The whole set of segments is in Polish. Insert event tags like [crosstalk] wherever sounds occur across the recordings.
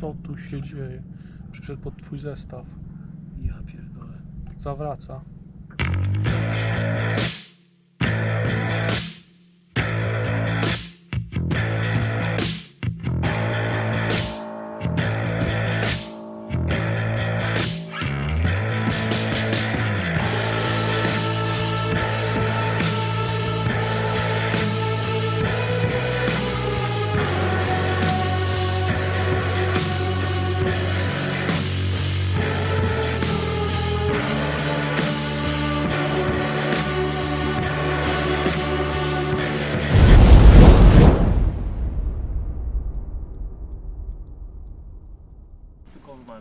Co tu się dzieje? Przyszedł pod twój zestaw. Ja pierdolę. Zawraca.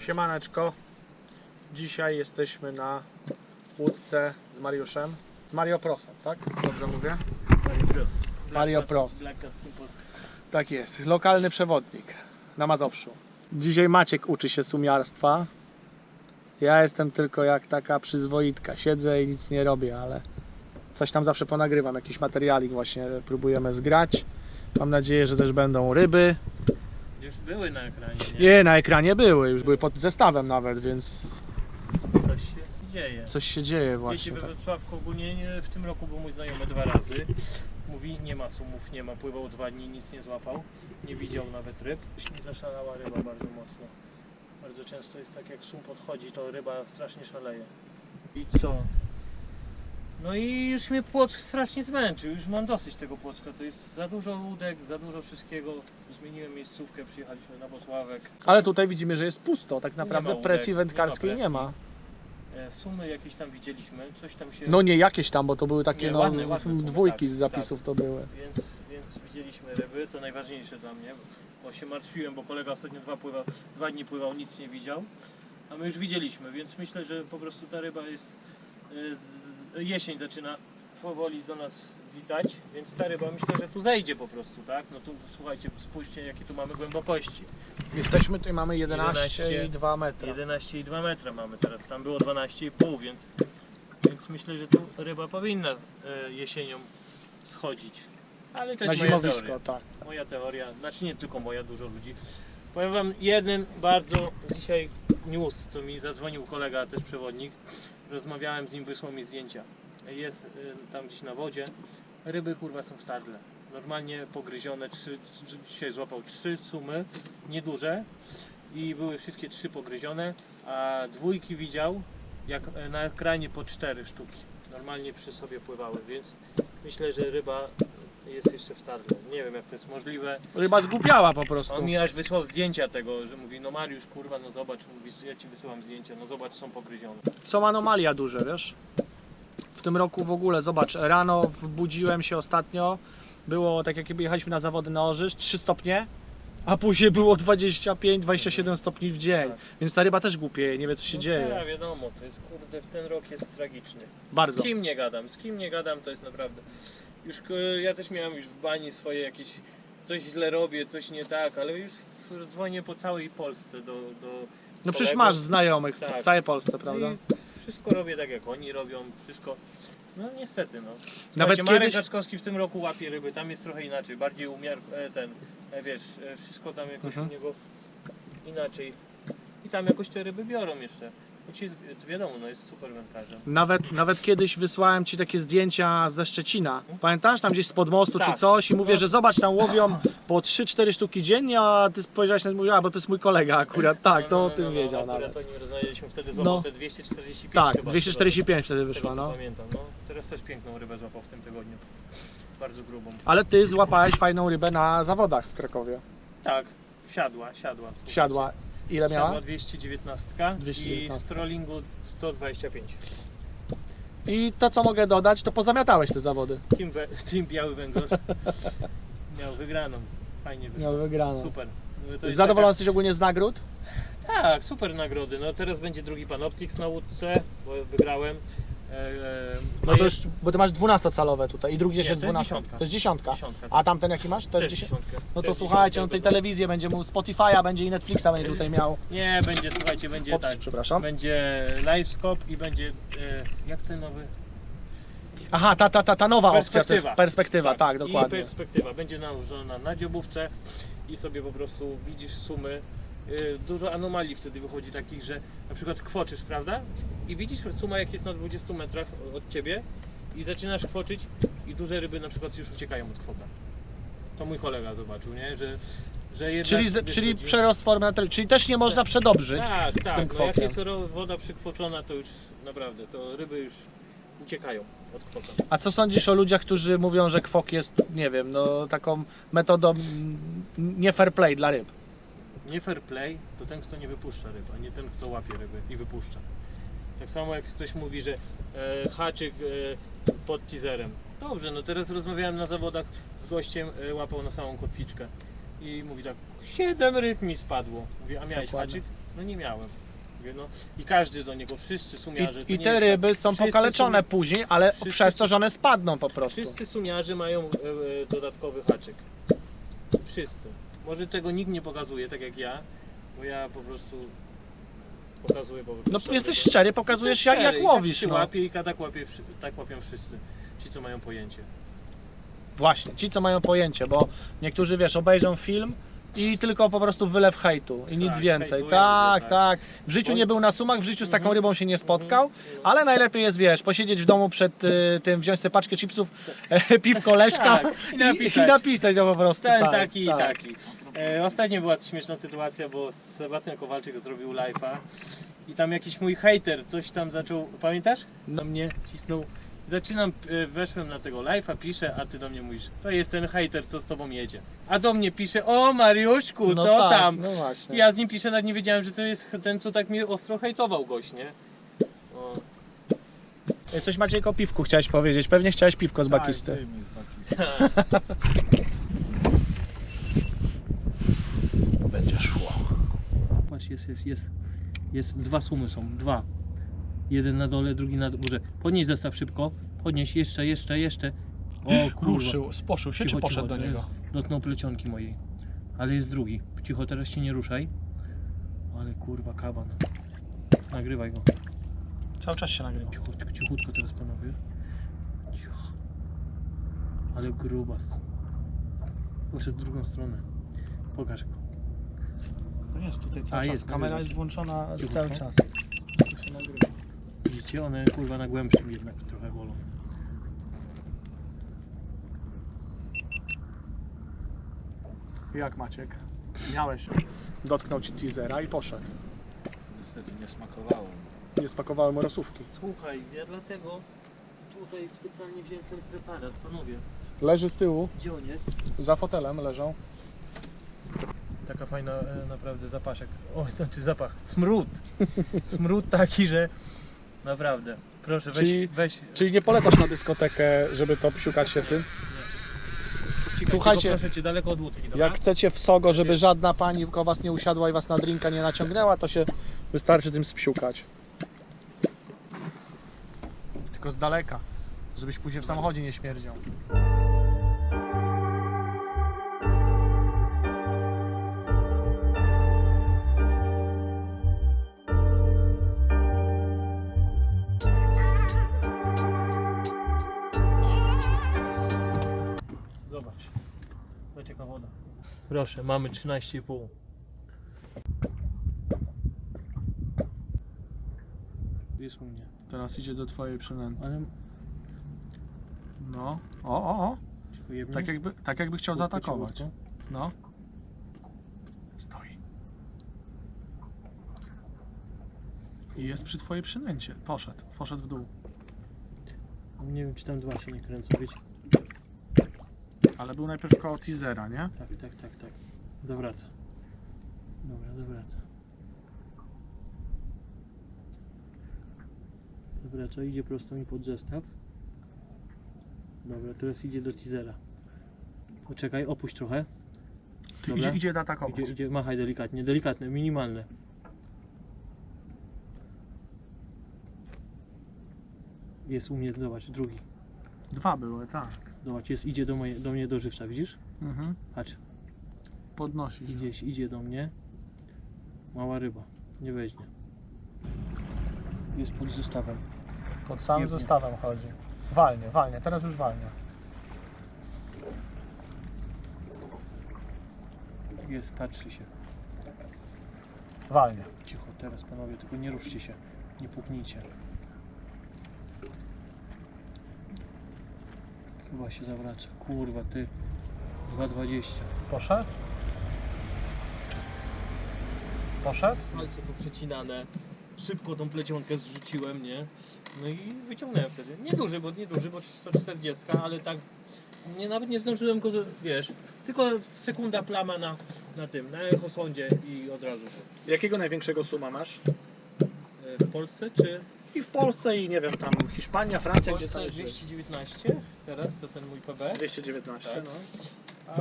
Siemaneczko. Dzisiaj jesteśmy na łódce z Mariuszem. Z Mario Prosem, tak? Dobrze mówię? Mario Bros. Mario Polska. Tak jest. Lokalny przewodnik na Mazowszu. Dzisiaj Maciek uczy się sumiarstwa. Ja jestem tylko jak taka przyzwoitka. Siedzę i nic nie robię, ale coś tam zawsze ponagrywam. Jakiś materialik właśnie próbujemy zgrać. Mam nadzieję, że też będą ryby. Już były na ekranie, nie? Nie, na ekranie były, już były pod zestawem nawet, więc Coś się dzieje. coś się dzieje Wiecie, właśnie. we Tak. Wrocławku ogólnie nie, w tym roku był mój znajomy dwa razy. Mówi, nie ma sumów, nie ma, pływał dwa dni, nic nie złapał. Nie widział nawet ryb. Mi zaszalała ryba bardzo mocno. Bardzo często jest tak, jak sum podchodzi, to ryba strasznie szaleje. I co? No i już mnie płock strasznie zmęczył, już mam dosyć tego płocka. To jest za dużo łódek, za dużo wszystkiego. Zmieniłem miejscówkę, przyjechaliśmy na Bosławek. Ale tutaj widzimy, że jest pusto. Tak naprawdę łódek, presji wędkarskiej nie ma. E, Sumy jakieś tam widzieliśmy, coś tam się... No nie jakieś tam, bo to były takie Nie, no, ładne, ładne są, dwójki tak, z zapisów to były. Więc, więc widzieliśmy ryby, to najważniejsze dla mnie, bo się martwiłem, bo kolega ostatnio dwa, pływał, dwa dni pływał, nic nie widział, a my już widzieliśmy, więc myślę, że po prostu ta ryba jest, e, z- jesień zaczyna powoli do nas witać, więc ta ryba myślę, że tu zejdzie po prostu, tak? No tu słuchajcie, spójrzcie jakie tu mamy głębokości. Jesteśmy tutaj, mamy 11, 11 i 2 metry. 11,2 metra mamy teraz, tam było 12,5, więc, więc myślę, że tu ryba powinna e, jesienią schodzić. Ale to Na jest moja zimowisko, teoria. tak. Moja teoria, znaczy nie tylko moja, dużo ludzi. Powiem wam jeden bardzo dzisiaj news, co mi zadzwonił kolega, też przewodnik. Rozmawiałem z nim, wysłał mi zdjęcia. Jest y, tam gdzieś na wodzie. Ryby kurwa są w stardle. Normalnie pogryzione, trzy, dzisiaj złapał trzy sumy, nieduże i były wszystkie trzy pogryzione, a dwójki widział jak e, na ekranie po cztery sztuki. Normalnie przy sobie pływały, więc myślę, że ryba jest jeszcze w stardle. Nie wiem jak to jest możliwe. Ryba zgłupiała po prostu. On mi aż wysłał zdjęcia tego, że mówi, no Mariusz, kurwa, no zobacz, mówi, ja ci wysyłam zdjęcia, no zobacz, są pogryzione. Są anomalia duże, wiesz? W tym roku w ogóle, zobacz, rano budziłem się ostatnio, było tak jak jechaliśmy na zawody na Orzysz, 3 stopnie, a później było 25-27 stopni w dzień. Tak. Więc ta ryba też głupieje, nie wie co się no dzieje. Tak, wiadomo, to jest, kurde, w ten rok jest tragiczny. Bardzo. Z kim nie gadam, z kim nie gadam, to jest naprawdę... Już k- ja też miałem już w bani swoje jakieś, coś źle robię, coś nie tak, ale już dzwonię po całej Polsce do... do No przecież masz znajomych w Tak. całej Polsce, prawda? I wszystko robię tak jak oni robią, wszystko... No niestety, no. Nawet Słuchajcie, Marek kiedyś... Gaczkowski w tym roku łapie ryby, tam jest trochę inaczej, bardziej umiar, e, ten, e, wiesz, e, wszystko tam jakoś Mhm. u niego inaczej. I tam jakoś te ryby biorą jeszcze. Choć jest, wiadomo, no jest super wędkarzem. Nawet, nawet kiedyś wysłałem ci takie zdjęcia ze Szczecina. Pamiętasz? Tam gdzieś spod mostu czy Tak. coś i mówię, No. że zobacz, tam łowią po 3-4 sztuki dziennie, a ty spojrzałeś na mówię, a bo to jest mój kolega akurat. Tak, to o tym wiedział no, nawet. Akurat o nim rozmawialiśmy, wtedy złapał No. te 245 Tak, chyba, 245 wtedy z tego, wyszła, no. pamiętam, no. Teraz też piękną rybę złapał w tym tygodniu. Bardzo grubą. Ale ty złapałeś fajną rybę na zawodach w Krakowie. Tak, siadła, siadła. słuchajcie. Siadła. Ile miała? Siadła 219, 219. i z trollingu 125. I to co mogę dodać, to pozamiatałeś te zawody. Team, we, [laughs] team Biały Węgorz miał wygraną. Fajnie wyszło. Miał wygraną. Super. No Zadowolony jesteś ogólnie z nagród? Tak, super nagrody. No teraz będzie drugi Panoptix na łódce, bo wygrałem. No to już, bo ty masz 12-calowe tutaj i drugi gdzieś Nie, jest to jest 12. dziesiątka. To jest dziesiątka. dziesiątka. A tamten jaki masz? Też Też 10. dziesiątkę. No to Też słuchajcie, on dziesiątkę. tej telewizję będzie mu Spotify'a, będzie i Netflixa będzie tutaj miał. Nie, będzie, słuchajcie, będzie Ops, tak. przepraszam. Będzie livescope i będzie, e, jak ten nowy? Aha, ta, ta, ta, ta nowa opcja, to jest Perspektywa. perspektywa, tak, I dokładnie. perspektywa. Będzie nałożona na dziobówce i sobie po prostu widzisz sumy y, dużo anomalii wtedy wychodzi takich, że na przykład kwoczysz, prawda? I widzisz suma jak jest na 20 metrach od ciebie i zaczynasz kwoczyć i duże ryby na przykład już uciekają od kwota. To mój kolega zobaczył, nie? Że, że jednak, Czyli, z- wiesz, czyli ludzi- przerost formy czyli też nie można przedobrzyć tak, z tym tak. No jak kwokiem. jest ro- woda przykwoczona, to już naprawdę, to ryby już uciekają od kwota. A co sądzisz o ludziach, którzy mówią, że kwok jest, nie wiem, no taką metodą mm, nie fair play dla ryb? Nie fair play to ten, kto nie wypuszcza ryb, a nie ten, kto łapie ryby i wypuszcza. Tak samo jak ktoś mówi, że e, haczyk e, pod teaserem. Dobrze, no teraz rozmawiałem na zawodach z gościem, e, łapał na samą kotwiczkę i mówi tak, siedem ryb mi spadło. Mówię, a miałeś Dokładnie. haczyk? No nie miałem. Mówię, no i każdy do niego, wszyscy sumiarze. I, to i nie te jest ryby są Wszyscy pokaleczone sumia- później, ale wszyscy przez to, że one spadną po Tak, prostu. wszyscy sumiarze mają e, e, dodatkowy haczyk. Wszyscy. Może tego nikt nie pokazuje, tak jak ja, bo ja po prostu pokazuję po prostu. No jesteś szczery, pokazujesz jak, jak łowisz. Tak No. łapie i tak, łapie, tak łapią wszyscy. Ci co mają pojęcie. Właśnie, ci co mają pojęcie, bo niektórzy wiesz, obejrzą film i tylko po prostu wylew hejtu i nic Tak, więcej. Tak, tak. tak. W życiu nie był na sumach, w życiu z taką Mhm. rybą się nie spotkał, Mhm. ale najlepiej jest, wiesz, posiedzieć w domu przed y, tym, wziąć sobie paczkę chipsów, [laughs] piwko, leszka Tak, i i, napisać. i napisać to po prostu. Ten tak, taki tak. i taki. E, ostatnio była śmieszna sytuacja, bo Sebastian Kowalczyk zrobił live'a i tam jakiś mój hater coś tam zaczął, pamiętasz? Na mnie cisnął. Zaczynam, e, weszłem na tego live'a, piszę, a ty do mnie mówisz, to jest ten hater, co z tobą jedzie. A do mnie pisze, o Mariuszku, No co tak, tam? No właśnie. Ja z nim piszę, nawet nie wiedziałem, że to jest ten, co tak mnie ostro hejtował gość, nie? O, E, Coś Maciek o piwku chciałeś powiedzieć, pewnie chciałeś piwko z bakisty. Tak, wyjmij z bakisty. [laughs] Będzie szło. Patrz, jest, jest, jest, jest, dwa sumy są, dwa. Jeden na dole, drugi na górze. Podnieś zestaw szybko, podnieś jeszcze, jeszcze, jeszcze. O kurwa, Ruszył, sposzył się, czy Cicho, poszedł cicho, do niego? dotknął plecionki mojej. Ale jest drugi. Cicho, teraz się nie ruszaj. Ale kurwa, kaban. Nagrywaj go. Cały czas się nagrywa. Cicho, cichutko teraz panowie. Cicho. Ale grubas. Poszedł w drugą stronę. Pokaż go. Jest tutaj A, cały czas. jest, Kamera jest włączona Cichutko. cały czas. To się nagrywa. Widzicie, one kurwa na głębszym jednak trochę wolą. Jak Maciek? Miałeś. Dotknął ci teasera i poszedł. Niestety nie smakowało. Nie spakowały mu rosówki. Słuchaj, ja dlatego tutaj specjalnie wziąłem ten preparat, panowie. Leży z tyłu, Gdzie on jest? za fotelem leżą. Taka fajna e, naprawdę zapaszek. O, znaczy zapach. Smród. Smród taki, że naprawdę. Proszę, weź, Czyli- weź. Czyli nie polecasz na dyskotekę, żeby to psiukać się tym? Słuchajcie, cię daleko od łódki? Jak chcecie w Sogo, żeby żadna pani koło was nie usiadła i was na drinka nie naciągnęła, to się wystarczy tym spsiukać. Tylko z daleka, żebyś później w samochodzie nie śmierdział. Proszę, mamy 13,5. Jest u mnie. Teraz idzie do twojej przynęty. Ale No. O, o, o. Tak jakby, tak jakby chciał zaatakować. No. Stoi. I jest przy twojej przynęcie. Poszedł, poszedł w dół. Nie wiem, czy tam dwa się nie kręcą, wiecie? Ale był najpierw koło teasera, nie? Tak, tak, tak, tak. Zawraca. Dobra, zawraca. Zawraca, idzie prosto mi pod zestaw. Dobra, teraz idzie do teasera. Poczekaj, opuść trochę. Ty Dobra. idzie, idzie atakować. Idzie, idzie, machaj delikatnie, delikatne, minimalne. Jest u mnie, zobacz, drugi. Dwa były, tak. Zobacz, jest, idzie do, moje, do mnie do żywca, widzisz? Mhm. Patrz, Podnosi się. Gdzieś idzie do mnie. Mała ryba. Nie weźmie. Jest pod zestawem. Pod samym Jebnie. zestawem chodzi. Walnie, walnie, teraz już walnie. Jest, patrzy się. Walnie. Cicho teraz panowie, tylko nie ruszcie się. Nie puknijcie. Chyba się zawraca. Kurwa, ty. 2,20. Poszedł? Poszedł? Palce poprzecinane. Szybko tą plecionkę zrzuciłem, nie? No i wyciągnąłem wtedy. Nieduży, bo nieduży, bo 140, ale tak nie, nawet nie zdążyłem go, wiesz, tylko sekunda plama na, na tym, na echosądzie i od razu. Jakiego największego suma masz? E, W Polsce czy I w Polsce i nie wiem, tam Hiszpania, Francja, w gdzie tam Polsce jest? 219, teraz to ten mój PB, 219, Tak. no.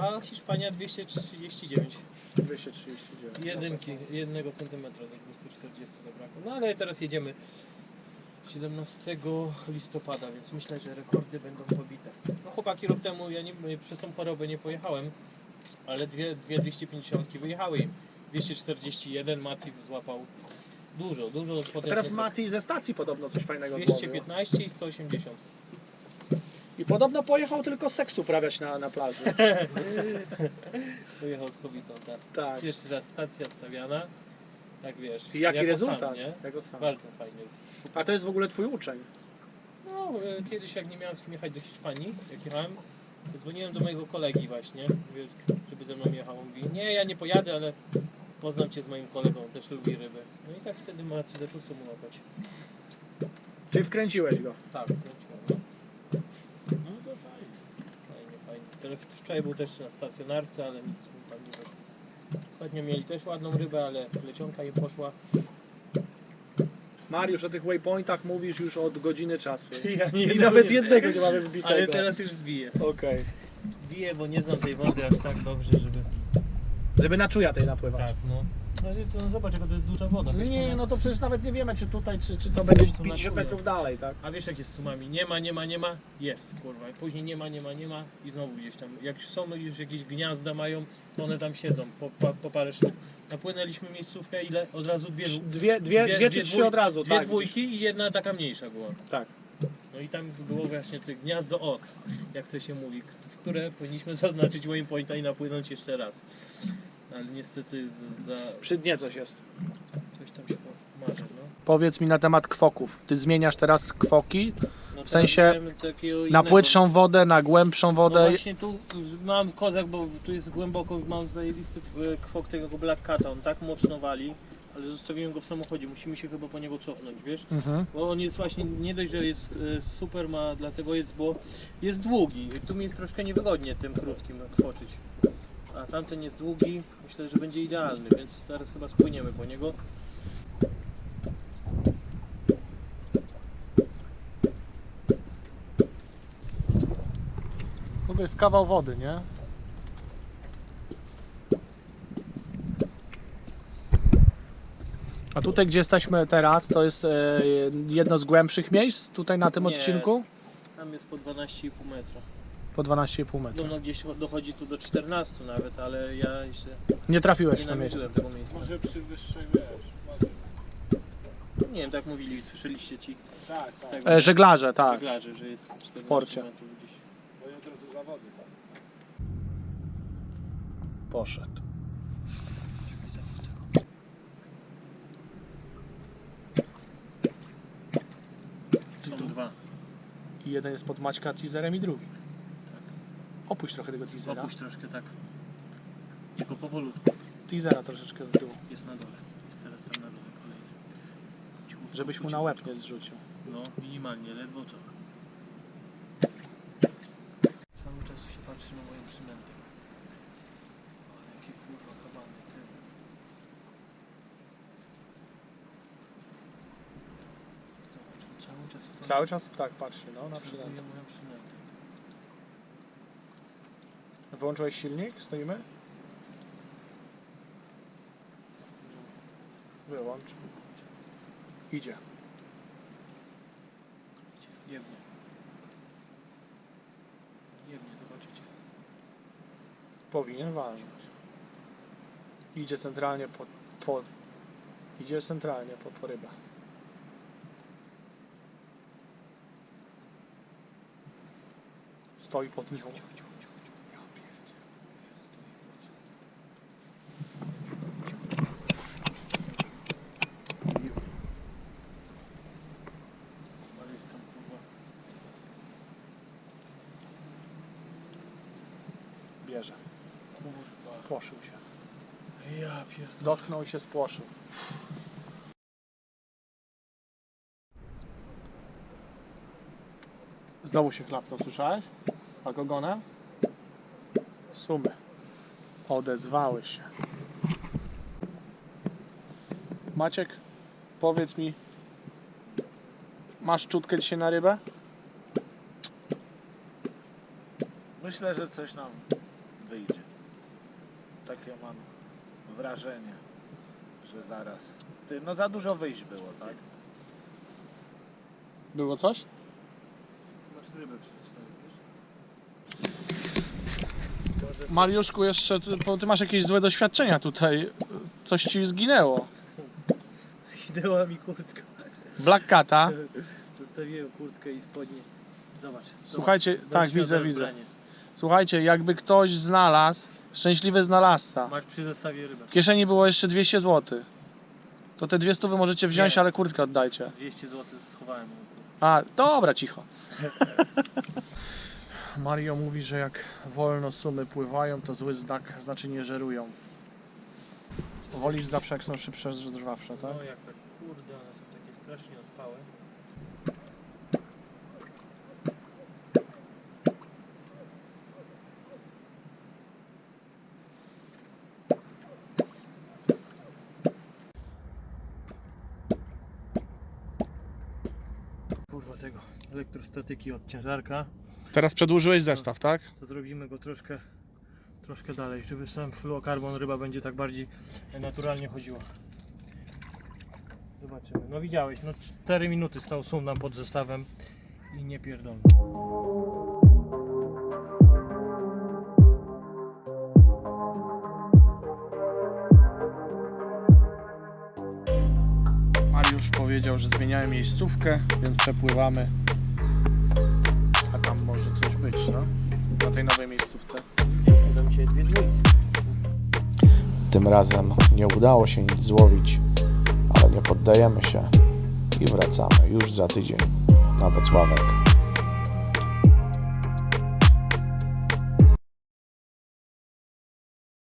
a Hiszpania 239. 239. Jedynki, jednego centymetra do 240 zabrakło. No ale teraz jedziemy 17 listopada, więc myślę, że rekordy będą pobite. No chłopaki rok temu, ja nie, przez tą chorobę nie pojechałem, ale dwie, dwie 250 wyjechały im. 241 Mati złapał dużo, dużo A teraz Mati ze stacji podobno coś fajnego złowił. 215 i 180. I podobno pojechał tylko seks uprawiać na, na plaży. [laughs] Pojechał z kobietą, tak. tak. Pierwszy raz stacja stawiana, tak wiesz. I jaki jako rezultat? Sam, nie? Jako sam. Bardzo fajnie. A to jest w ogóle twój uczeń. No, e, kiedyś jak nie miałem z kim jechać do Hiszpanii, jak jechałem, to dzwoniłem do mojego kolegi właśnie, mówię, żeby ze mną jechał. On mówi, nie, ja nie pojadę, ale poznam cię z moim kolegą, też lubi ryby. No i tak wtedy Maciej zaczął łapać. Czyli wkręciłeś go. Tak, kręciłem, no. No to fajnie. Fajnie, w- Wczoraj był też na stacjonarce, ale nic mu tam nie wyszło. Ostatnio mieli też ładną rybę, ale plecionka im poszła. Mariusz, o tych waypointach mówisz już od godziny czasu. [laughs] Ja nie, I nawet jednego nie mamy wbitego. Ale teraz już bije. Okej. Bije, bo nie znam tej wody aż tak dobrze, żeby... Żeby na czuja tej napływać. Tak, no. No, no zobacz, jaka to jest duża woda. Wiesz, Nie, no to przecież nawet nie wiemy, czy tutaj, czy, czy to będzie To na 50 czuja. metrów dalej, tak? A wiesz jak jest z sumami? Nie ma, nie ma, nie ma, jest, kurwa. Później nie ma, nie ma, nie ma i znowu gdzieś tam. Jak są już jakieś gniazda mają, to one tam siedzą po, po, po parę sztuk. Napłynęliśmy miejscówkę, ile? Od razu dwie, Dwie, dwie, dwie, czy trzy dwój- od razu, Dwie tak. dwójki i jedna taka mniejsza była. Tak. No i tam było właśnie te gniazdo os, jak to się mówi, w które powinniśmy zaznaczyć waypointa i napłynąć jeszcze raz. Ale niestety za Przy dnie coś jest. coś tam się marzy, no. Powiedz mi na temat kwoków. Ty zmieniasz teraz kwoki no W sensie na płytszą wodę, na głębszą No wodę. właśnie tu mam kozak, bo tu jest głęboko, mam zajebisty e, kwok tego Black Cata, on tak mocno wali, ale zostawiłem go w samochodzie, musimy się chyba po niego cofnąć, wiesz? Mhm. Bo on jest właśnie, nie dość, że jest e, super, ma, dlatego jest, bo jest długi. Tu mi jest troszkę niewygodnie tym krótkim kwoczyć. A tamten jest długi, myślę, że będzie idealny, więc teraz chyba spłyniemy po niego. No to jest kawał wody, nie? A tutaj, gdzie jesteśmy teraz, to jest e, jedno z głębszych miejsc tutaj na tym Nie. odcinku? Tam jest po 12,5 metra. Po 12,5 metra. No, no gdzieś dochodzi tu do 14 nawet, ale ja jeszcze Nie trafiłeś nie w to miejsce. namierzyłem tego miejsca. Może przy wyższej, wiesz, Nie wiem, tak mówili, słyszeliście ci Tak, z tak. tego E, żeglarze, tak. żeglarzy, że jest 14 porcie. metrów gdzieś. Bo jutro to zawody, tak. Poszedł. Są dwa. I jeden jest pod Maćka teaserem i drugi. Opuść trochę tego teasera. Opuść troszkę tak. Tylko powolutku. Teasera troszeczkę w dół. Jest na dole. Jest teraz tam na dole kolejny. Cichutko, Żebyś mu na łeb nie zrzucił. No, minimalnie, ledwo co. Cały czas się patrzy na moją przynętę. Ale jakie kurwa kabany, ty. Zobacz, on cały czas. Cały czas tak, patrzcie, no, na obserwuje przynętę. moją przynętę. Wyłączyłeś silnik? Stoimy? Wyłącz. Idzie. Jewnie. Jewnie, zobaczycie. Powinien walnąć. Idzie centralnie po, po idzie centralnie po, po rybę. Stoi pod nią. Ja pierdzie. Spłoszył się. Ja pierdolę. Dotknął i się spłoszył. Znowu się chlapnął, słyszałeś? Alkogonem? Sumy. Odezwały się. Maciek, powiedz mi, masz czutkę dzisiaj na rybę? Myślę, że coś nam. Takie mam wrażenie, że zaraz. Ty, no za dużo wyjść było, tak? Było coś? Masz rybę przeczytać, Mariuszku, jeszcze, ty- bo ty masz jakieś złe doświadczenia tutaj. Coś ci zginęło. Zginęła mi kurtka. Black Cata. Zostawiłem kurtkę i spodnie. Zobacz. Słuchajcie, zobacz. tak, widzę, widzę. zbranie. Słuchajcie, jakby ktoś znalazł, szczęśliwy znalazca, Masz przy zestawie rybę. w kieszeni było jeszcze 200 zł, to te dwie stówy możecie wziąć, Nie. ale kurtkę oddajcie. 200 zł schowałem. A, dobra, cicho. [laughs] Mario mówi, że jak wolno sumy pływają, to zły znak, znaczy nie żerują. Wolisz zawsze jak są szybsze, żwawsze, tak? No jak tak kurde, one są takie strasznie Kurwa tego elektrostatyki od ciężarka, Teraz przedłużyłeś zestaw, tak? to zrobimy go troszkę troszkę dalej, żeby sam fluokarbon ryba będzie tak bardziej naturalnie chodziła. Zobaczymy. No widziałeś, no 4 minuty stał sum nam pod zestawem i nie pierdolę. Powiedział, że zmieniają miejscówkę, więc przepływamy. A tam może coś być, no? Na tej nowej miejscówce. Dwie. Tym razem nie udało się nic złowić, ale nie poddajemy się i wracamy już za tydzień na Wocławek.